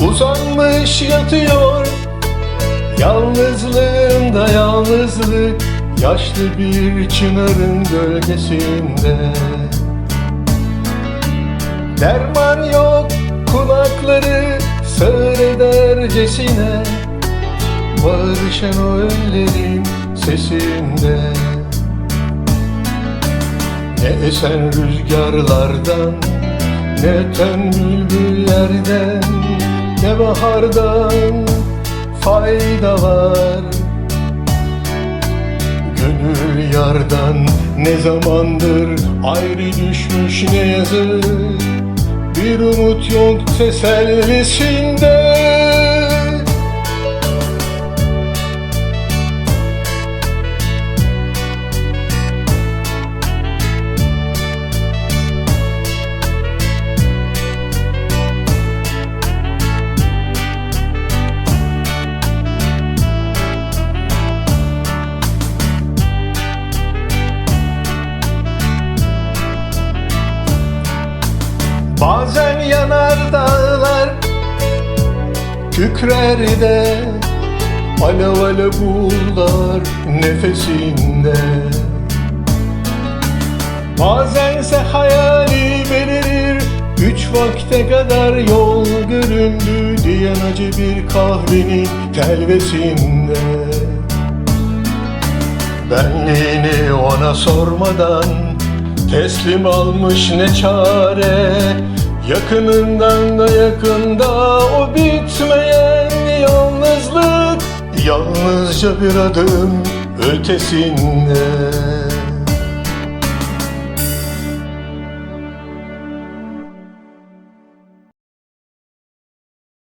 Yıkılmış yatıyor. Yalnızlığında yalnızlık. Yaşlı bir çınarın gölgesinde. Derman yok kulakları sığır edercesine. Bağırışan o öllerin sesinde. Ne esen rüzgarlardan Ne öten bülbüllerden Ne bahardan fayda var. Gönül yardan ne zamandır ayrı düşmüş ne yazık. Bir umut yok tesellisinde Bazen yanar dağlar Kükrer de Alev alev buğular nefesinde. Bazense hayali belirir Üç vakte kadar yol göründü Diyen acı bir kahvenin telvesinde. Benliğini ona sormadan Teslim almış ne çare? Yakınından da yakında o bitmeyen yalnızlık. Yalnızca bir adım ötesinde